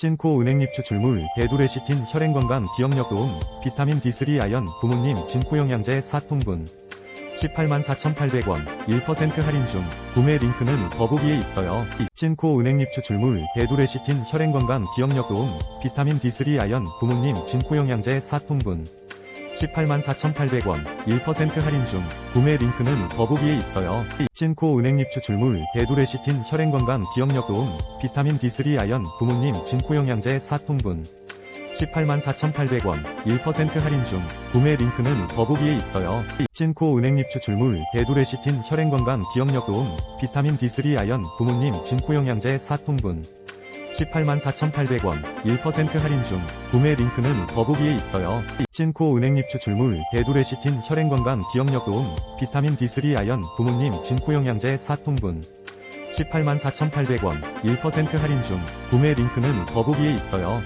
찐코 은행잎 추출물 대두레시틴 혈행건강 기억력 도움 비타민 D3 아연 부모님 진코 영양제 4통분 184,800원 1% 할인 중 구매 링크는 더보기에 있어요. 찐코 은행잎 추출물 대두레시틴 혈행건강 기억력 도움 비타민 D3 아연 부모님 진코 영양제 4통분 184,800원 1% 할인 중 구매 링크는 더보기에 있어요. 찐코 은행잎 추출물 대두레시틴 혈행건강 기억력 도움 비타민 D3 아연 부모님 진코 영양제 4통분 184,800원 1% 할인 중 구매 링크는 더보기에 있어요. 찐코 은행잎 추출물 대두레시틴 혈행건강 기억력 도움 비타민 D3 아연 부모님 진코 영양제 4통분 184,800원 1% 할인 중 구매 링크는 더보기에 있어요. 찐코 은행잎 추출물 대두레시틴 혈행건강 기억력 도움 비타민 D3 아연 부모님 진코 영양제 4통분 184,800원 1% 할인 중 구매 링크는 더보기에 있어요.